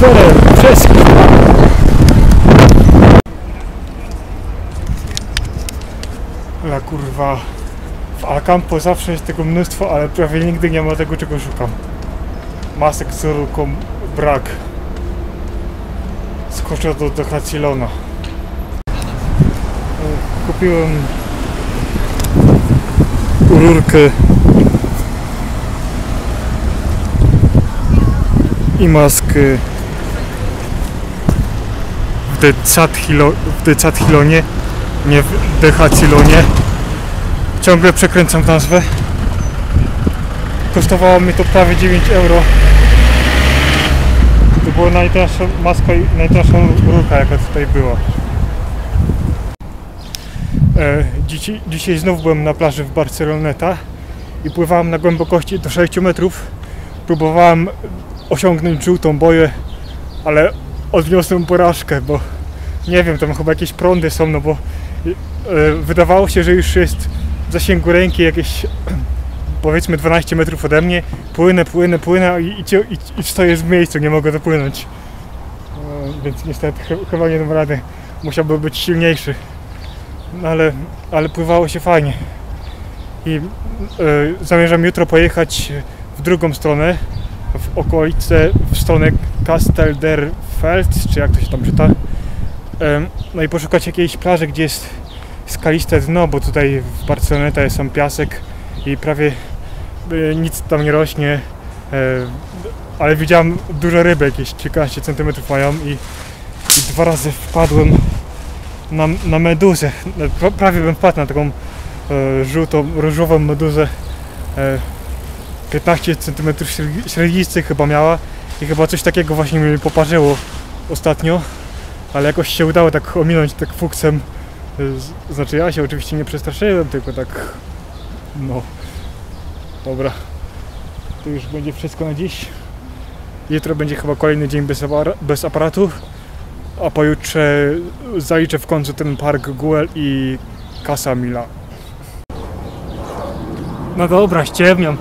szoferem, przez Ale kurwa, w Alcampo zawsze jest tego mnóstwo, ale prawie nigdy nie ma tego, czego szukam. Masek z rurką brak. Skoczę do Decathlona. E, Kupiłem rurkę i maskę w Decathlon- w Decathlonie, nie w Decathlonie. Ciągle przekręcam nazwę. Kosztowało mnie to prawie 9 euro. To była najtańsza maska i najtańsza rurka jaka tutaj była. E, dzisiaj, dzisiaj znów byłem na plaży w Barceloneta i pływałem na głębokości do 6 metrów. Próbowałem osiągnąć żółtą boję, ale odniosłem porażkę, bo nie wiem, tam chyba jakieś prądy są, no bo e, wydawało się, że już jest w zasięgu ręki jakieś powiedzmy 12 metrów ode mnie. Płynę, płynę, płynę i, i, i, i stoję w miejscu, nie mogę dopłynąć. E, Więc niestety ch- chyba nie dam rady. Musiałby być silniejszy. No ale, ale pływało się fajnie. I e, zamierzam jutro pojechać w drugą stronę, w okolice, w stronę Castel der Czy jak to się tam czyta. No i poszukać jakiejś plaży, gdzie jest skaliste dno, bo tutaj w Barcelonie to jest sam piasek i prawie e, nic tam nie rośnie. E, ale widziałem dużo ryby, jakieś kilkanaście centymetrów mają i, i dwa razy wpadłem na, na meduzę. Pra- Prawie bym wpadł na taką e, żółtą, różową meduzę. E, 15 cm średnicy chyba miała i chyba coś takiego właśnie mi poparzyło ostatnio. Ale jakoś się udało tak ominąć tak fuksem. Znaczy ja się oczywiście nie przestraszyłem, tylko tak no dobra. To już będzie wszystko na dziś. Jutro będzie chyba kolejny dzień bez, apara- bez aparatu. A pojutrze zaliczę w końcu ten park Guel i Casa Mila. No dobra, ściemniam.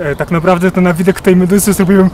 E, tak naprawdę to na widok tej meduzy zrobiłem!